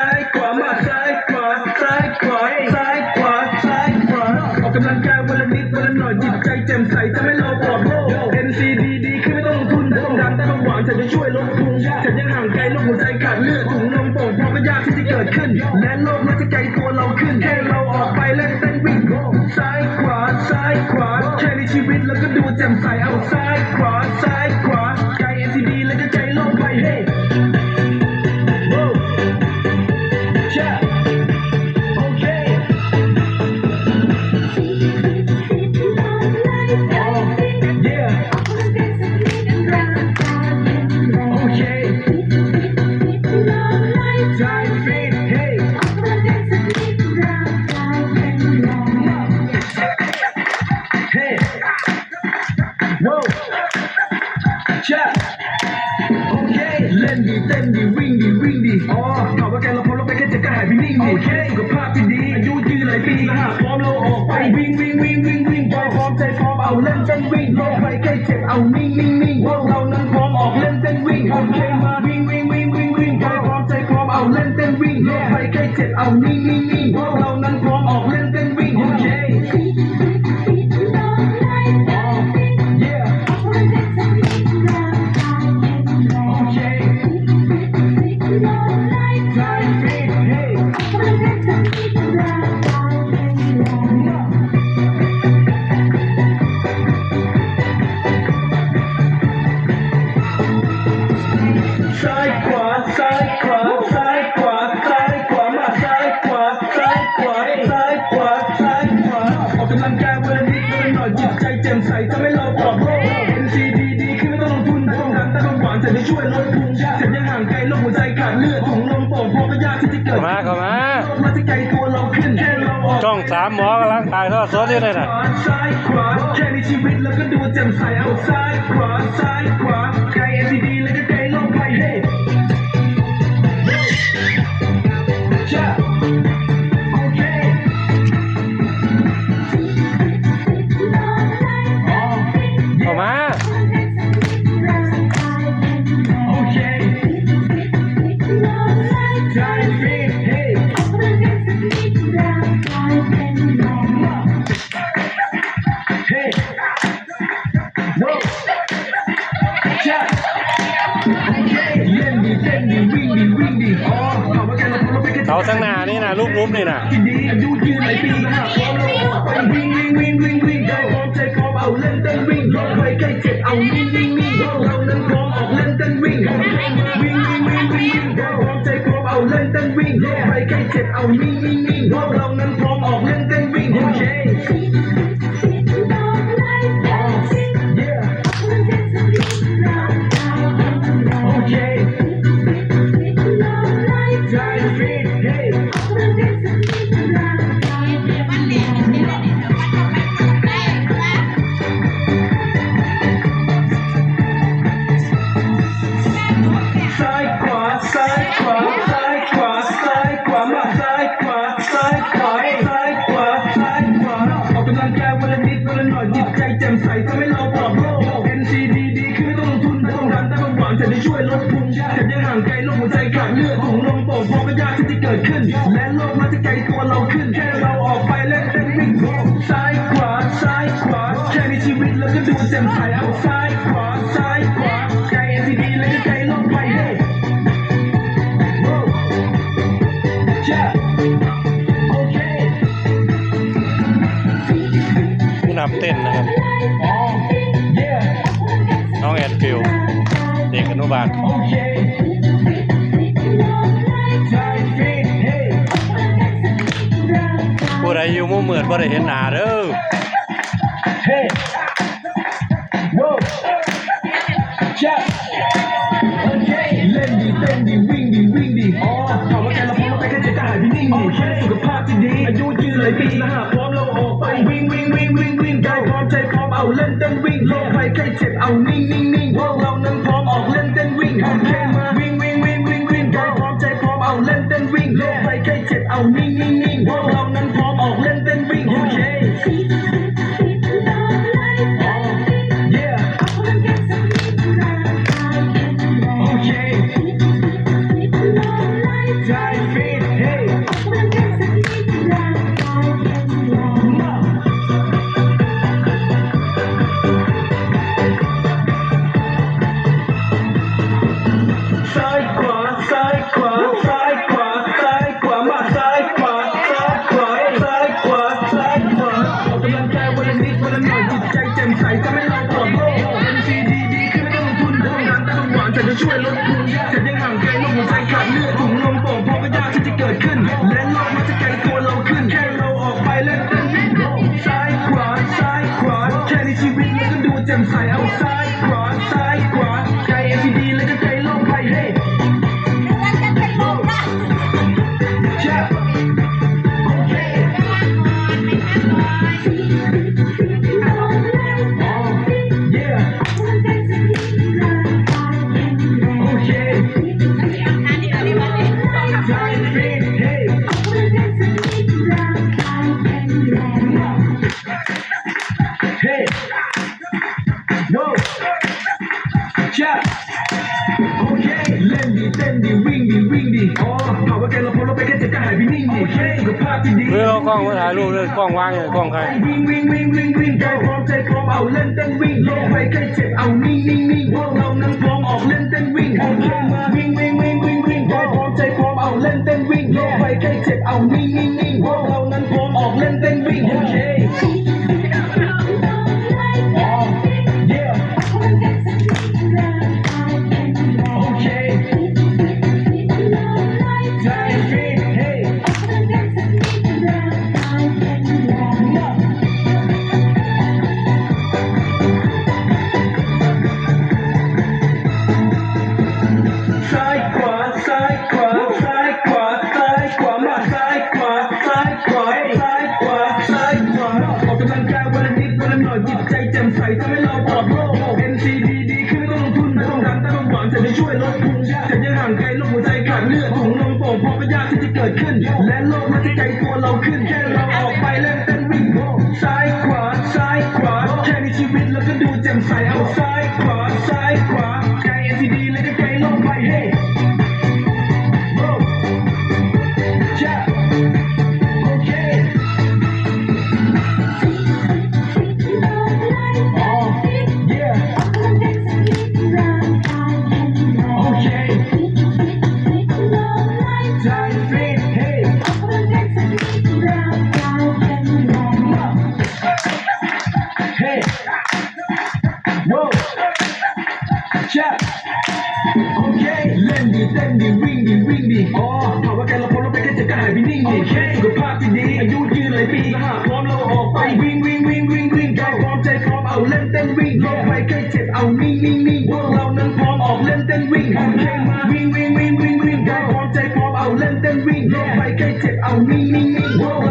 ซ้ายขวามาซ้ายขวาซ้ายขวาซ้ายขวาซ้ายขวาออกกำลังกายวันละนิดวันละหน่อยจิตใจแจ่มใสทำให้เราปลอดโลก NCD ดีขึ้นไม่ต้องลงทุนแต่ต้องดันแต่ต้องหวังฉันจะช่วยลดพุงฉันยังห่างไกลโลกหัวใจขาดเลือดถุงนมโป่งพอก็ยากที่จะเกิดขึ้นและโลกน่าจะไกลตัวเราขึ้นแค่เราออกไปเล่นเต้นวิ่งซ้าย Yeah. เคเล่นดีเต้นดีวิ่งดีวิ่งดีอ๋อถามว่าแกเราพร้อมเราไปแค่เจ็บก็หายไปนิ่งดีโอเคสุขภาพที่ดีอายุยืนหลายปีนะฮะพร้อมเราออกไปวิ่งวิ่งวิ่งวิ่งวิ่งใจพร้อมใจพร้อมเอาเล่นเต้นวิ่งโลกไปแค่เจ็บเอานิ่งนิ่งนิ่งพวกเรานั้นพร้อมออกเล่นเต้นวิ่งโอเคมาวิ่งวิ่งวิ่งวิ่งวิ่งใจพร้อมใจพร้อมเอาเล่นเต้นวิ่งโลกไปแค่เจ็บเอานิ่งนิ่งนิ่ง ทำให้เราปลอดโลก NCD ดีขึ้นไม่ต้องลงทุนแต่ต้องดันแต่ต้องหวังฉันจะช่วยลดพุงฉันยังห่างไกลโลกหัวใจขาดเลือดถุงลมโป่งพอก็ยากที่จะเกิดเข้ามาเข้ามาโลกน่าจะไกลตัวเราขึ้นแค่เราออกช่องสามหมอกำลังถ่ายทอดสดอยู่เลยนะขวาซ้ายขวาแค่ในชีวิตเราก็ดูแจ่มใสเอาซ้ายขวาซ้ายขวา ออกเล่นเต้นวิ่งวิ่งวิ่งวิ่งวิ่งวิ่งใจพร้อมใจพร้อมเอาเล่นเต้นวิ่งโรคภัยใกล้เจ็บเอานิ่ ซ้ายขวาซ้ายขวาซ้ายขวาซ้ายขวามาซ้ายขวาซ้ายขวาซ้ายขวาซ้ายขวาออกกำลังกายวันละนิดวันละหน่อยจิตใจแจ่มใสทำให้เราปลอดโลก NCD ดีขึ้นไม่ต้องลงทุนแต่ต้องดันแต่ต้องหวังฉันจะช่วยลดพุงฉันยังห่างไกลโลกหัวใจขาดเลือดถุงลมโป่งพอก็ยากที่จะเกิดขึ้นและโลกน่าจะไกลตัวเราขึ้นแค่เรา ผู้นำเต้นนะครับ น้องแอนฟิลเด็กอนุบาลผู้ใดอยู่มุมมืดบ่ได้เห็นหน้าเด้อ ช่วยลดภูมิยาแต่ยังห่างไกลโลกหัวใจขาดเลือดถุงลมโป่งพอก็ยากที่จะเกิดขึ้น และโลกมันจะไกลตัวเราขึ้นแค่เราออกไปเล่นเต้นวิ่งซ้ายขวาซ้ายขวาแค่ในชีวิตมันก็ดูแจ่มใสเอาซ้ายขวาซ้ายขวาใจเอ็นซีดีแล้วก็ใจโล Thank you. เพื่อเอากล้องมาถ่ายรูปเลยกล้องวางเลยกล้องใครวิ่งวิ่งวิ่งวิ่งวิ่งใจพร้อมใจพร้อมเอาเล่นเต้นวิ่งโลกไปแค่เจ็บเอานิ่งนิ่งนิ่งพวกเรานั้นพร้อมออกเล่นเต้นวิ่งโอเคมาวิ่งวิ่งวิ่งวิ่งวิ่งใจพร้อมใจพร้อมเอาเล่นเต้นวิ่งโลกไปแค่เจ็บเอานิ่งนิ่งนิ่งพวกเรานั้นพร้อมออกเล่นเต้นวิ่งโอเค เลือดของลมโป่งพอก็ยากที่จะเกิดขึ้น และโลกมันจะไกลตัวเราขึ้นแค่เรา เอานิ่งนิ่งนิ่งพวกเรานั้นพร้อมออกเล่นเต้นวิ่งโอเคมาวิ่งวิ่งวิ่งวิ่งวิ่งได้พร้อมใจพร้อมเอาเล่นเต้นวิ่งลงไปใกล้เจ็บเอานิ่งนิ่งนิ่งพวก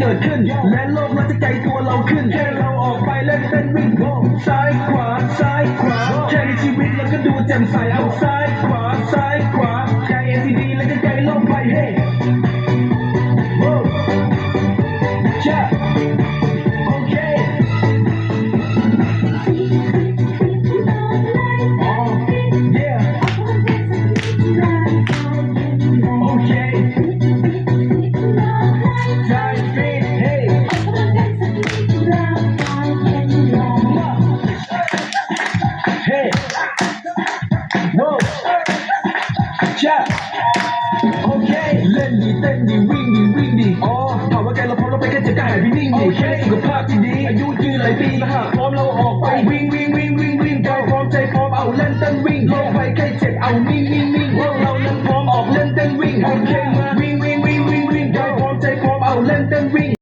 เกิดขึ้นและโลกมันจะไกลตัวเราขึ้นแค่เราออกไปเล่นเต้นวิ่งซ้ายขวาซ้ายขวาแค่ในชีวิตเราก็ดูแจ่มใสเอาซ้าย ดีเต้นดีวิ่งดีวิ่งดีอ๋อภาวะแกเราพร้อมเราไปแค่เจ็บก็หายไปนิ่งดีแค่สุขภาพที่ดีอายุยืนหลายปีถ้าหาก